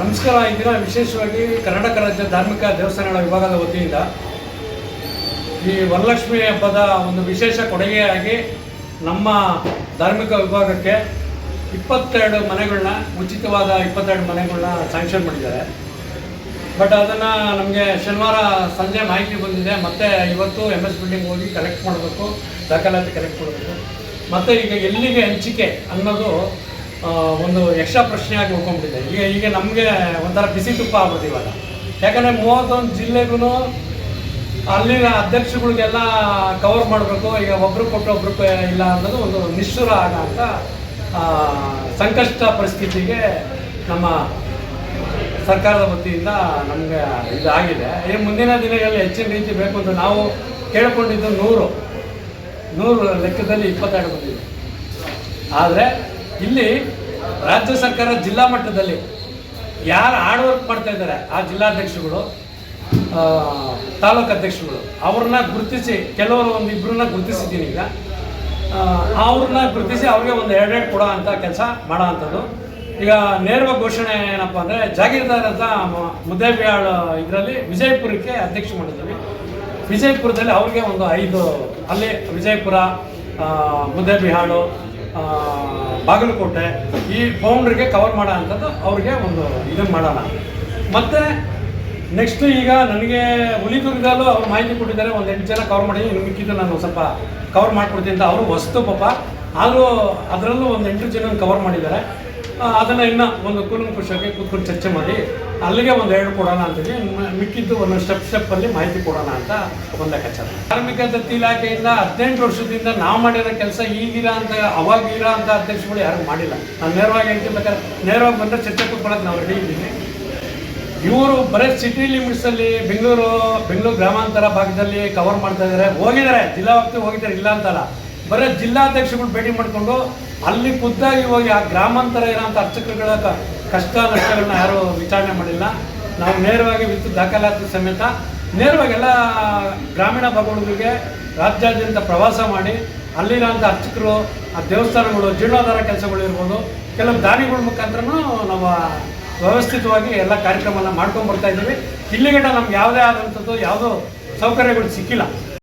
ನಮಸ್ಕಾರ, ಈ ದಿನ ವಿಶೇಷವಾಗಿ ಕರ್ನಾಟಕ ರಾಜ್ಯ ಧಾರ್ಮಿಕ ದೇವಸ್ಥಾನಗಳ ವಿಭಾಗದ ವತಿಯಿಂದ ಈ ವರಲಕ್ಷ್ಮಿ ಹಬ್ಬದ ಒಂದು ವಿಶೇಷ ಕೊಡುಗೆಯಾಗಿ ನಮ್ಮ ಧಾರ್ಮಿಕ ವಿಭಾಗಕ್ಕೆ ಇಪ್ಪತ್ತೆರಡು ಮನೆಗಳನ್ನ ಉಚಿತವಾದ ಇಪ್ಪತ್ತೆರಡು ಮನೆಗಳನ್ನ ಸ್ಯಾಂಕ್ಷನ್ ಮಾಡಿದ್ದಾರೆ. ಬಟ್ ಅದನ್ನು ನಮಗೆ ಶನಿವಾರ ಸಂಜೆ ಮಾಹಿತಿ ಬಂದಿದೆ. ಮತ್ತೆ ಇವತ್ತು ಎಂ ಎಸ್ ಬಿಲ್ಡಿಂಗ್ ಹೋಗಿ ಕಲೆಕ್ಟ್ ಮಾಡಬೇಕು, ದಾಖಲಾತಿ ಕಲೆಕ್ಟ್ ಮಾಡಬೇಕು. ಮತ್ತು ಈಗ ಎಲ್ಲಿಗೆ ಹಂಚಿಕೆ ಅನ್ನೋದು ಒಂದು ಯಕ್ಷ ಪ್ರಶ್ನೆಯಾಗಿ ಉಳ್ಕೊಂಡ್ಬಿಟ್ಟಿದೆ ಈಗ ಈಗ ನಮಗೆ ಒಂಥರ ಬಿಸಿ ತುಪ್ಪ ಆಗ್ಬಿಟ್ಟು ಇವಾಗ. ಯಾಕಂದರೆ ಮೂವತ್ತೊಂದು ಜಿಲ್ಲೆಗೂ ಅಲ್ಲಿನ ಅಧ್ಯಕ್ಷಗಳಿಗೆಲ್ಲ ಕವರ್ ಮಾಡಬೇಕು, ಈಗ ಒಬ್ರು ಕೊಟ್ಟು ಒಬ್ರು ಇಲ್ಲ ಅನ್ನೋದು ಒಂದು ನಿಶ್ಚುರ ಆಗೋಂಥ ಸಂಕಷ್ಟ ಪರಿಸ್ಥಿತಿಗೆ ನಮ್ಮ ಸರ್ಕಾರದ ವತಿಯಿಂದ ನಮಗೆ ಇದಾಗಿದೆ. ಈ ಮುಂದಿನ ದಿನಗಳಲ್ಲಿ ಹೆಚ್ಚಿನ ರೀತಿ ಬೇಕು ಅಂತ ನಾವು ಕೇಳಿಕೊಂಡಿದ್ದು ನೂರು. ನೂರು ಲೆಕ್ಕದಲ್ಲಿ ಇಪ್ಪತ್ತೆರಡು ಬಂದಿದೆ ಆದರೆ ಇಲ್ಲಿ ರಾಜ್ಯ ಸರ್ಕಾರ ಜಿಲ್ಲಾ ಮಟ್ಟದಲ್ಲಿ ಯಾರು ಹಾರ್ಡ್ ವರ್ಕ್ ಮಾಡ್ತಾ ಇದ್ದಾರೆ, ಆ ಜಿಲ್ಲಾಧ್ಯಕ್ಷಗಳು ತಾಲೂಕು ಅಧ್ಯಕ್ಷಗಳು ಅವ್ರನ್ನ ಗುರುತಿಸಿ, ಕೆಲವರು ಒಂದು ಇಬ್ಬರನ್ನ ಗುರುತಿಸಿದ್ದೀನಿ ಈಗ. ಅವ್ರನ್ನ ಗುರುತಿಸಿ ಅವ್ರಿಗೆ ಒಂದು ಎರಡೆರಡು ಕೊಡೋ ಅಂತ ಕೆಲಸ ಮಾಡೋ ಅಂಥದ್ದು. ಈಗ ನೇರವಾಗಿ ಘೋಷಣೆ ಏನಪ್ಪ ಅಂದರೆ ಜಾಗೀರ್ದಾರ್ ಅಂತ ಮುದ್ದೇಬಿಹಾಳ್ ಇದರಲ್ಲಿ ವಿಜಯಪುರಕ್ಕೆ ಅಧ್ಯಕ್ಷ ಮಾಡಿದ್ದೀವಿ ವಿಜಯಪುರದಲ್ಲಿ ಅವ್ರಿಗೆ ಒಂದು ಐದು, ಅಲ್ಲಿ ವಿಜಯಪುರ ಮುದ್ದೇಬಿಹಾಳು ಬಾಗಲಕೋಟೆ ಈ ಬೌಂಡ್ರಿಗೆ ಕವರ್ ಮಾಡೋ ಅಂಥದ್ದು ಅವ್ರಿಗೆ ಒಂದು ಇದನ್ನು ಮಾಡೋಣ. ಮತ್ತು ನೆಕ್ಸ್ಟ್ ಈಗ ನನಗೆ ಹುಲಿದುರ್ಗದಲ್ಲೂ ಅವ್ರು ಮಾಹಿತಿ ಕೊಟ್ಟಿದ್ದಾರೆ, ಒಂದು ಎಂಟು ಜನ ಕವರ್ ಮಾಡಿ, ಇನ್ನು ಮಿಕ್ಕಿದ್ದು ನಾನು ಸ್ವಲ್ಪ ಕವರ್ ಮಾಡಿಕೊಡ್ತೀನಿ ಅಂತ. ಅವರು ವಸ್ತು ಪಾಪ. ಆದರೂ ಅದರಲ್ಲೂ ಒಂದು ಎಂಟು ಜನ ಕವರ್ ಮಾಡಿದ್ದಾರೆ. ಅದನ್ನು ಇನ್ನು ಒಂದು ಕೂಲಂಕುಷವಾಗಿ ಕೂತ್ಕೊಂಡು ಚರ್ಚೆ ಮಾಡಿ, ಅಲ್ಲಿಗೆ ಒಂದು ಎರಡು ಕೊಡೋಣ ಅಂತೀವಿ ಮಿಕ್ಕಿದ್ದು ಒಂದು ಸ್ಟೆಪ್ ಸ್ಟೆಪ್ಪಲ್ಲಿ ಮಾಹಿತಿ ಕೊಡೋಣ ಅಂತ ಒಂದು ಲೆಕ್ಕಾಚಾರ. ಕಾರ್ಮಿಕ ದತ್ತಿ ಇಲಾಖೆಯಿಂದ ಹದಿನೆಂಟು ವರ್ಷದಿಂದ ನಾವು ಮಾಡಿರೋ ಕೆಲಸ ಈಗಿರ ಅಂತ ಅವಾಗ ಇರೋ ಅಂತ ಅಧ್ಯಕ್ಷಗಳು ಯಾರು ಮಾಡಿಲ್ಲ. ನಾನು ನೇರವಾಗಿ ಹೇಳ್ತೀನಿ ಬೇಕಾದ್ರೆ ನೇರವಾಗಿ ಬಂದರೆ ಚರ್ಚೆ ಕೂತ್ಕೊಳ್ಳೋದು ನಾವು ರೆಡಿ ಇದ್ದೀನಿ ಇವರು ಬರೀ ಸಿಟಿ ಲಿಮಿಟ್ಸಲ್ಲಿ ಬೆಂಗಳೂರು ಬೆಂಗಳೂರು ಗ್ರಾಮಾಂತರ ಭಾಗದಲ್ಲಿ ಕವರ್ ಮಾಡ್ತಾ ಇದ್ದಾರೆ ಹೋಗಿದ್ದಾರೆ, ಜಿಲ್ಲಾ ವ್ಯಾಪ್ತಿ ಹೋಗಿದ್ದಾರೆ, ಇಲ್ಲ ಅಂತಲ್ಲ. ಬರೀ ಜಿಲ್ಲಾಧ್ಯಕ್ಷಗಳು ಭೇಟಿ ಮಾಡಿಕೊಂಡು ಅಲ್ಲಿ ಖುದ್ದಾಗಿ ಹೋಗಿ ಆ ಗ್ರಾಮಾಂತರ ಇರೋಂಥ ಅರ್ಚಕರುಗಳ ಕಷ್ಟ ನಷ್ಟಗಳನ್ನ ಯಾರೂ ವಿಚಾರಣೆ ಮಾಡಿಲ್ಲ. ನಾವು ನೇರವಾಗಿ ವಿತ್ ದಾಖಲಾತಿ ಸಮೇತ ನೇರವಾಗಿ ಎಲ್ಲ ಗ್ರಾಮೀಣ ಭಾಗಗಳಿಗೆ ರಾಜ್ಯಾದ್ಯಂತ ಪ್ರವಾಸ ಮಾಡಿ ಅಲ್ಲಿರೋಂಥ ಅರ್ಚಕರು, ಆ ದೇವಸ್ಥಾನಗಳು, ಜೀರ್ಣೋದ್ಧಾರ ಕೆಲಸಗಳು ಇರ್ಬೋದು. ಕೆಲವು ದಾನಿಗಳ ಮುಖಾಂತರನೂ ನಾವು ವ್ಯವಸ್ಥಿತವಾಗಿ ಎಲ್ಲ ಕಾರ್ಯಕ್ರಮನ ಮಾಡ್ಕೊಂಡು ಬರ್ತಾ ಇದ್ದೀವಿ. ಇಲ್ಲಿಗಡೆ ನಮ್ಗೆ ಯಾವುದೇ ಆದಂಥದ್ದು ಯಾವುದೋ ಸೌಕರ್ಯಗಳು ಸಿಕ್ಕಿಲ್ಲ.